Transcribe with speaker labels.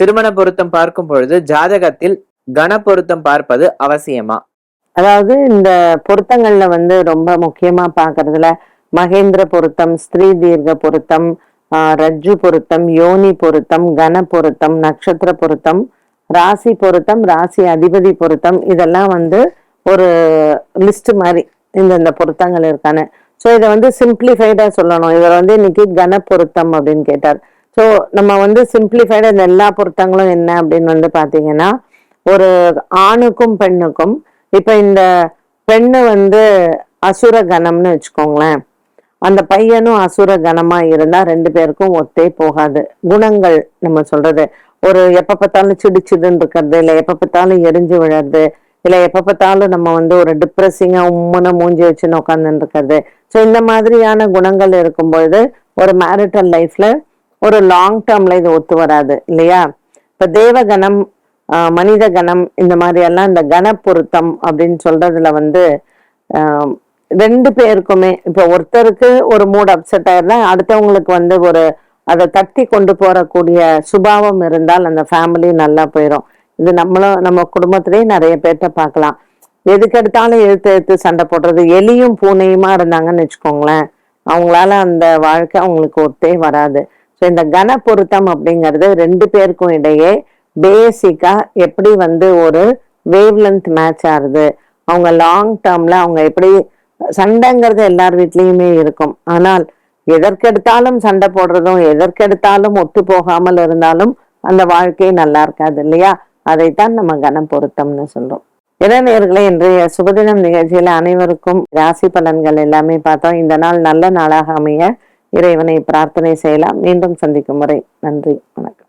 Speaker 1: திருமண பொருத்தம் பார்க்கும் பொழுது ஜாதகத்தில் கண பொருத்தம் பார்ப்பது அவசியமா?
Speaker 2: அதாவது இந்த பொருத்தங்கள்ல வந்து ரொம்ப முக்கியமா பாக்குறதுல மகேந்திர பொருத்தம் ஸ்திரீ தீர்க்க பொருத்தம் ரஜ்ஜு பொருத்தம் யோனி பொருத்தம் கன பொருத்தம் நட்சத்திர பொருத்தம் ராசி பொருத்தம் ராசி அதிபதி பொருத்தம் இதெல்லாம் வந்து ஒரு லிஸ்ட் மாதிரி இந்த இந்த பொருத்தங்கள் இருக்கானு ஸோ இதை வந்து சிம்பிளிஃபைடா சொல்லணும். இவர் வந்து இன்னைக்கு கன பொருத்தம் அப்படின்னு கேட்டார். ஸோ நம்ம வந்து சிம்பிளிஃபைடு இந்த எல்லா பொருத்தங்களும் என்ன அப்படின்னு வந்து பார்த்தீங்கன்னா ஒரு ஆணுக்கும் பெண்ணுக்கும் இப்போ இந்த பெண்ணு வந்து அசுர கணம்னு வச்சுக்கோங்களேன். அந்த பையனும் அசுர கணமா இருந்தா ரெண்டு பேருக்கும் ஒத்தே போகாது. குணங்கள் நம்ம சொல்றது. ஒரு எப்ப பார்த்தாலும் சிடு சிடுன்னு இருக்கிறது இல்லை எப்ப பார்த்தாலும் எரிஞ்சு விழறது இல்லை எப்ப பார்த்தாலும் நம்ம வந்து ஒரு டிப்ரெசிங்கா உம்முன மூஞ்சி வச்சுன்னு உட்காந்துன்னு இருக்கிறது. ஸோ இந்த மாதிரியான குணங்கள் இருக்கும்பொழுது ஒரு மேரிட்டல் லைஃப்ல ஒரு லாங் டேர்ம்ல இது ஒத்து வராது இல்லையா? இப்ப தேவகணம் மனித கணம் இந்த மாதிரி எல்லாம் இந்த கண பொருத்தம் அப்படின்னு சொல்றதுல வந்து ரெண்டு பேருக்குமே இப்போ ஒருத்தருக்கு ஒரு மூட் அப்செட் ஆயிருந்தா அடுத்தவங்களுக்கு வந்து ஒரு அதை தட்டி கொண்டு போறக்கூடிய சுபாவம் இருந்தால் அந்த ஃபேமிலி நல்லா போயிடும் இது நம்மளும் நம்ம குடும்பத்திலேயே நிறைய பேர்த்த பார்க்கலாம். எதுக்கு எடுத்தாலும் எழுத்து எழுத்து சண்டை போடுறது. எலியும் பூனையுமா இருந்தாங்கன்னு வச்சுக்கோங்களேன். அவங்களால அந்த வாழ்க்கை அவங்களுக்கு ஒத்தே வராது. இந்த கன பொருத்தம் அப்படிங்கிறது ரெண்டு பேருக்கும் இடையே பேசிக்கா எப்படி வந்து ஒரு வேவ் லென்த் மேட்ச் ஆகுது? அவங்க லாங் டேர்ம்ல அவங்க எப்படி சண்டைங்கிறது எல்லார் வீட்லேயுமே இருக்கும். ஆனால் எதற்கெடுத்தாலும் சண்டை போடுறதும் எதற்கெடுத்தாலும் ஒத்து போகாமல் இருந்தாலும் அந்த வாழ்க்கை நல்லா இருக்காது இல்லையா? அதைத்தான் நம்ம கனம் பொருத்தம்னு சொல்றோம். இளைஞர்களே இன்றைய சுபதினம் நிகழ்ச்சியில அனைவருக்கும் ராசி பலன்கள் எல்லாமே பார்த்தோம். இந்த நாள் நல்ல நாளாக அமைய இறைவனை பிரார்த்தனை செய்யலாம். மீண்டும் சந்திக்கும் முறை நன்றி வணக்கம்.